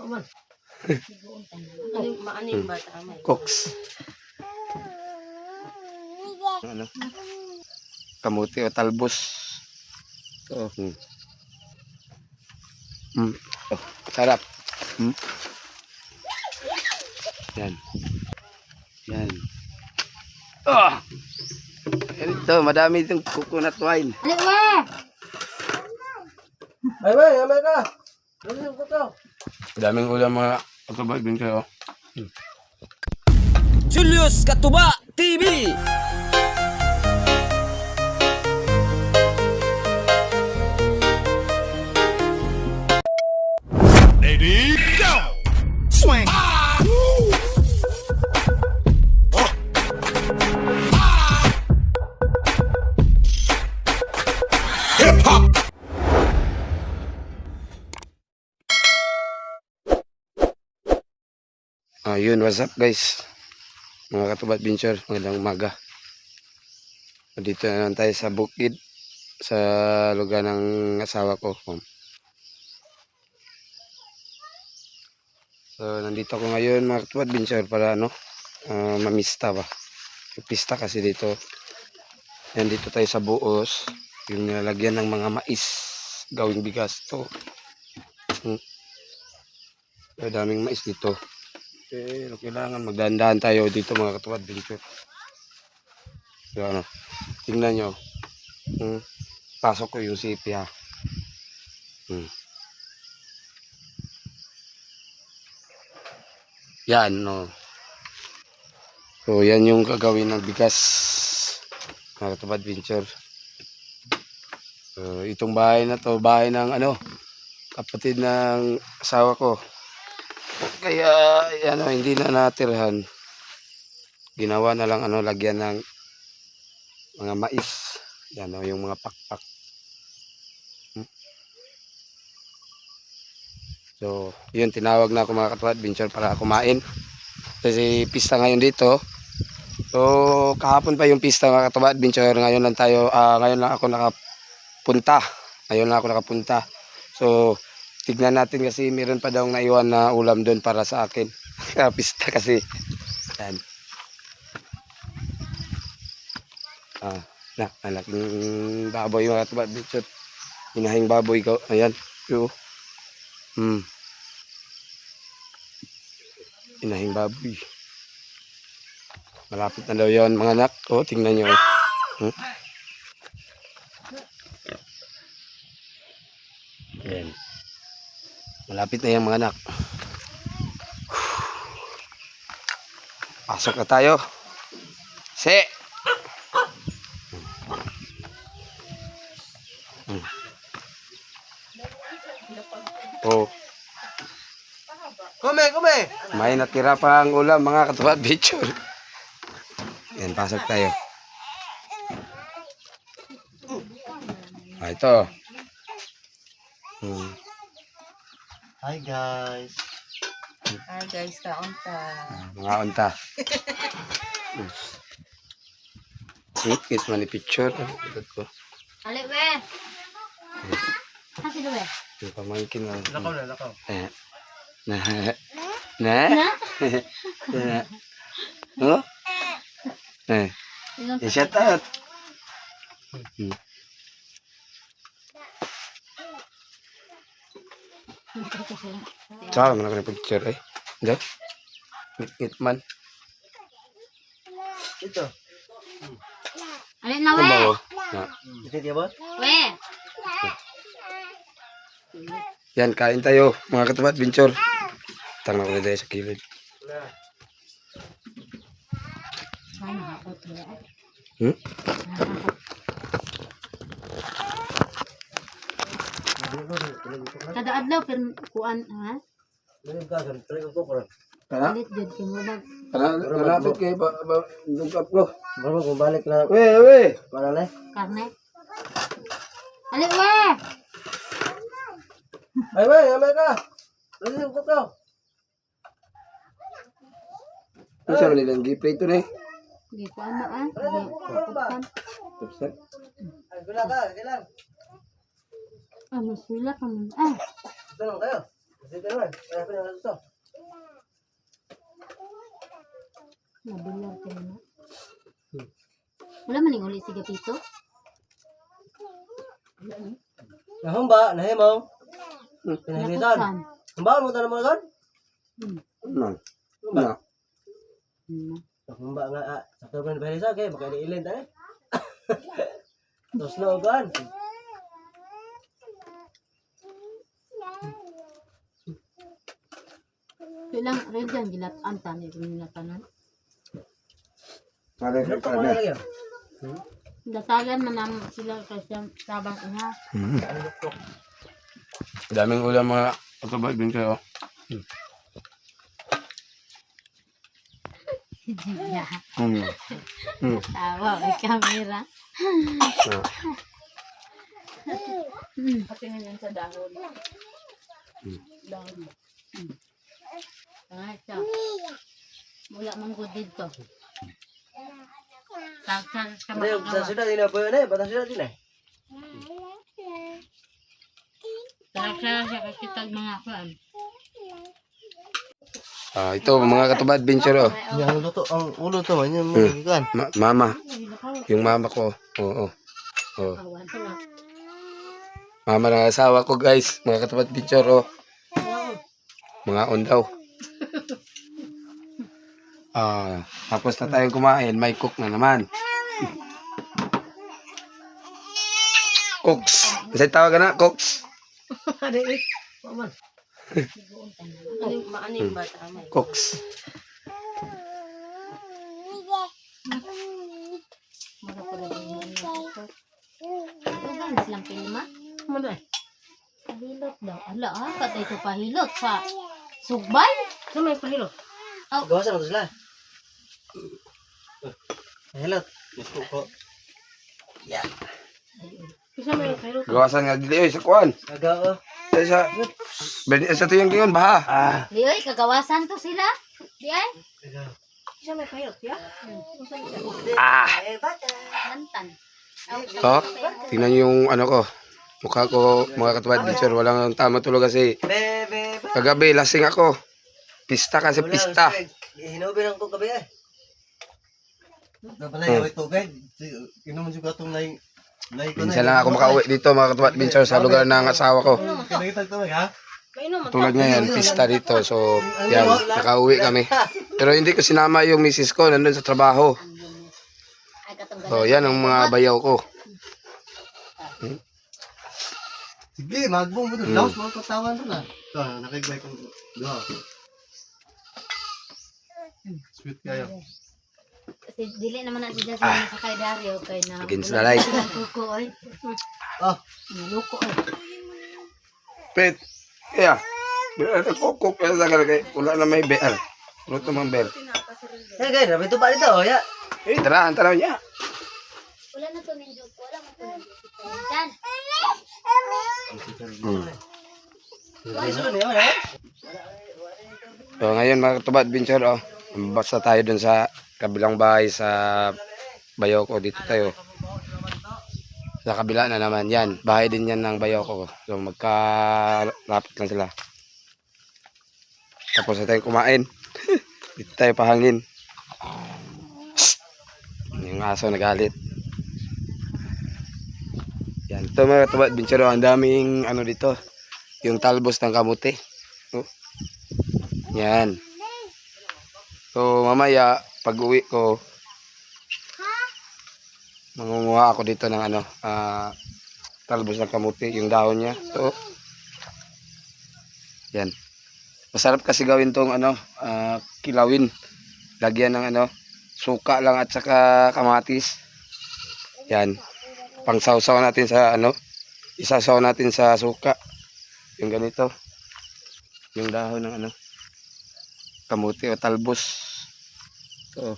Paman. Ano yung maano yung bata? Cooks. Ano? Kamuti o talbos. Ito. Hmm. Mm. Oh, sarap. Hmm. Yan. Yan. Ah! Yan ito, madami itong coconut wine. Ano ba? Ay, bay, amay ka. Ano yung kuto? Daming ulam mga katubag din kayo. Julius Katuba TV Ah, yun, what's up guys? Mga katubat venture, magandang umaga. Dito na naman tayo sa bukid sa lugar ng asawa ko. So, nandito ako ngayon mga katubat venture para ano, ah, mamista ba. Pista kasi dito. Nandito tayo sa buos, yung nilalagyan ng mga mais, gawing bigas to. Hmm. May daming mais dito. Pero kailangan magdahan-dahan tayo dito mga katuwad dito. So ano, tingnan nyo. Hmm, pasok ko yung sipi ha. Hmm. Yan no. So yan yung gagawin ng bigas. Mga katuwad venture. So itong bahay na to, bahay ng ano, kapatid ng asawa ko. Kaya ano, hindi na natirhan. Ginawa na lang ano, lagyan ng mga mais. Yan o, yung mga pakpak. Hmm. So, yun, tinawag na ako mga katuwad, venture para kumain. Kasi pista ngayon dito. So, kahapon pa yung pista mga katuwad, venture. Ngayon lang tayo, ah, ngayon lang ako nakapunta. Ngayon lang ako nakapunta. So, tignan natin kasi meron pa daw naiwan na ulam doon para sa akin. Pista kasi. Yan. Ah, na, malaking baboy mga tubat bitchot. Inahing baboy ko. Ayan. Yo. Hmm. Inahing baboy. Malapit na daw yon mga anak. O, tingnan nyo. Hmm? Ayan. Malapit na yung mga anak. Pasok na tayo. Se! Hmm. Oh, Kume, kume. may natira pang ulam mga katuwad picture. Yan, pasok tayo. Ah, ito. Hmm. Hi guys. Hi guys, kaunta. Mga unta. Man ni picture. Ikot ko. Ali, we. Kasi do, we. Yung pamangkin na. Lakaw na, lakaw. Eh. Na. Na. Na. Oh? Eh. I-shout out. Hmm. Picture eh. Hindi. It man. Ito. Ali na, Ano we. ba oh? Na. Ito diya ba? We. Yan, kain tayo. Mga katapat, venture. Tanga ko na tayo sa kilid. Hmm? Kada adlaw, pero kuan, ha? Ano ka? Tuloy ko ko. Kana? Ulit, jud kay mo ba? Kana? Kalapit kayo ba? ba dugkap ko. Bro, kung balik na. We, we! Para na. Karne. Ali, we. Ay, bay, amay ka. Ano yung kuto? Ano sa nilang giplay na eh? Di ko ano, ah. Di kutan. Tapos Ay, gula ka. Kailan? Mas wala ka man. Ah, lang kayo. Sige naman. Kaya pa naman ito. Nabilar ka na. Wala man yung ulit si Gapito. Nahumba, nahimaw. Pinagitan. Nakuksan. Humba mo tayo mo doon? Ano? Humba. Ano? Hmm. Humba nga. ah, Sakto ba ni Perisa? Okay, baka diilin tayo. Tapos na ugan. Kailang rin dyan, gilat anta ni Rinatanan. Pare, Ano pa lagyan? Datagan man naman sila kasi sabang ina. Mhm. Daming ulam mga katubad din kayo. Hmm. Hmm. Tawa, may camera. Patingin yan sa dahon. Dahon. Hmm. Siya. Wala man ko dito. Saksan sa Ano yung makagawa. sa sila din na po yun eh. Bata sila din eh. Saksan siya kasi tag mga. Ah, ito mga katubad adventure oh. Yung luto, ang ulo to man, yung Hmm. Ma- mama. Yung mama ko. Oo. Ko lang. Mama ng asawa ko guys. Mga katubad adventure oh. Mga on daw. Ah, tapos na tayong kumain, may cook na naman. Cooks. Kasi tawag na, cooks. Yung bata mo? Cooks. Silang pilma. Muna. Pahilot daw. Ala ah, patay ko pahilot sa sugbay. Sa may pahilo. Gawasan mo to sila. Hello. Gusto ko. Isa may pahilo. Gawasan nga dili oy sa kuan. Aga oh. Sa sa Ben sa tuyong kingon baha. Ah. Di oy, kagawasan to sila. Di ay? Isa may pahilo. Ya? Ah. Lantan. Oh, tingnan niyo yung ano ko. Mukha ko mga katubad teacher, walang tama tulog kasi kagabi lasing ako. Pista kasi pista. Hinubi lang ko gabi eh. Napalay Hmm. yung tubig. Inom mo juga itong nai... Nai ko Minsan lang ako makauwi dito mga katubad teacher sa lugar ng asawa ko. Tulad ngayon, pista dito. So, yan, nakauwi kami. Pero hindi ko sinama yung misis ko, nandun sa trabaho. So, yan ang mga bayaw ko. Sige, magbong mo doon. Laos mga katawan doon ah. Ito, nakigay kong... Sweet kayo. Kasi dili naman na siya sa sa kay Dario kay na. Against the light. Kuko oy. Ah, Naluko oy. Pet, yeah. Bila na kokok ya sa kay wala na may bear. Luto mang bear. eh guys, nabi ito ba dito? Oh, ya. Eh, tara, tara niya. Wala na to ninyo. Wala mo to. Dan. Hmm. Eh. So, ngayon mga katubad adventure, oh. Basta tayo dun sa kabilang bahay sa bayaw ko. Dito tayo. Sa kabila na naman. Yan. Bahay din yan ng bayaw ko. So, magkalapit lang sila. Tapos na tayong kumain. Dito tayo pahangin. Yung aso nagalit. Yan. Ito mga katubad adventure, oh. Ang daming ano dito. Yung talbos ng kamuti. Oh. Yan. So, mamaya, pag uwi ko, mangunguha ako dito ng ano, ah, talbos ng kamuti, yung dahon niya. So, yan. Masarap kasi gawin tong ano, ah, kilawin. Lagyan ng ano, suka lang at saka kamatis. Yan. Pangsawsaw natin sa ano, isasaw natin sa suka. Yung ganito. Yung dahon ng ano, kamuti o talbos. So,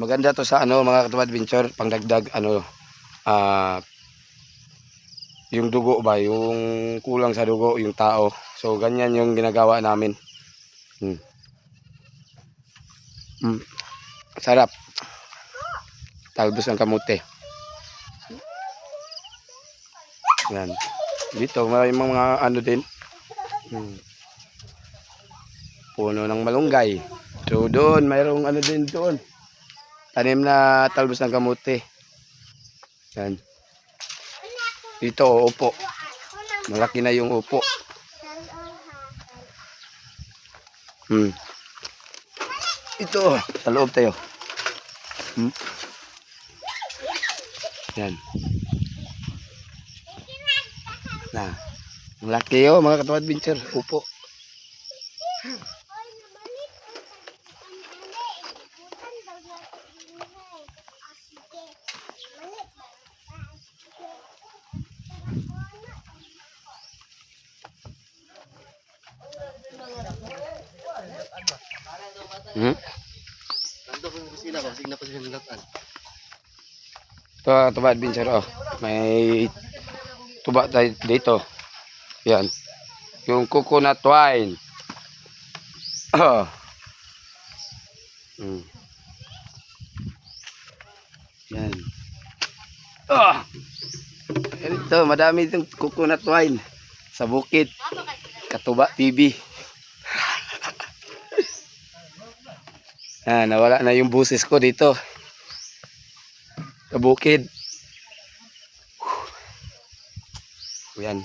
maganda to sa ano mga katubad adventure pangdagdag ano ah yung dugo ba yung kulang sa dugo yung tao so ganyan yung ginagawa namin hmm. Hmm. sarap talbos ng kamuti yan Dito, may mga ano din. Hmm. Puno ng malunggay. So doon, mayroong ano din doon. Tanim na talbos ng kamote. Yan. Dito, upo. Malaki na yung upo. Hmm. Ito, sa loob tayo. Hmm. Yan. Na. Ang laki oh, mga katuwad adventure. Upo. Hmm? Nando kung kusina ba, signa pa sila nilatan. Ito, tuba adventure oh. May tuba tayo dito. Yan. Yung coconut wine. Oh. Mm. Yan. Oh. Ito, madami itong coconut wine sa bukid. Katuba TV. ah, nawala na yung busis ko dito. Sa bukid. Yan.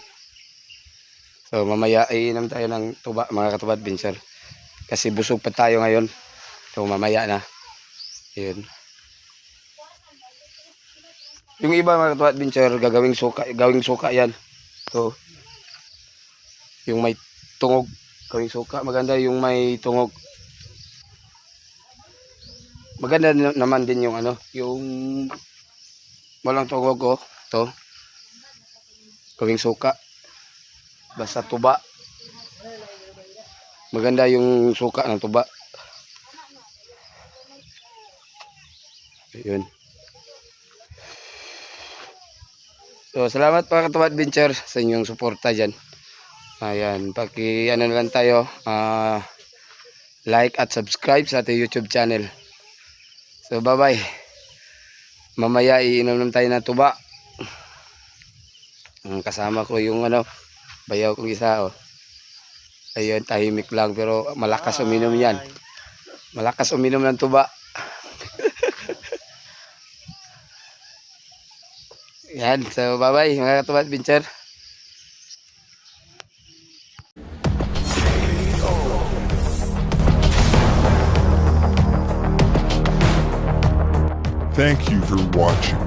So mamaya iinom tayo ng tuba mga katubad binser. Kasi busog pa tayo ngayon. So mamaya na. Ayun. Yung iba mga katubad binser gagawing suka, gawing suka yan. So yung may tungog gawing suka maganda yung may tungog. Maganda na- naman din yung ano, yung walang tungog ko, to. Gawing suka. Basta tuba. Maganda yung suka ng tuba. Ayun. So, salamat mga katuwa adventure sa inyong suporta dyan. Ayan, paki ano lang tayo, ah, like at subscribe sa ating YouTube channel. So, bye-bye. Mamaya iinom naman tayo ng tuba. Kasama ko yung ano, bayaw kong isa oh. Ayun, tahimik lang pero malakas uminom yan. Malakas uminom ng tuba. yan, so bye bye mga katuba adventure. Watching.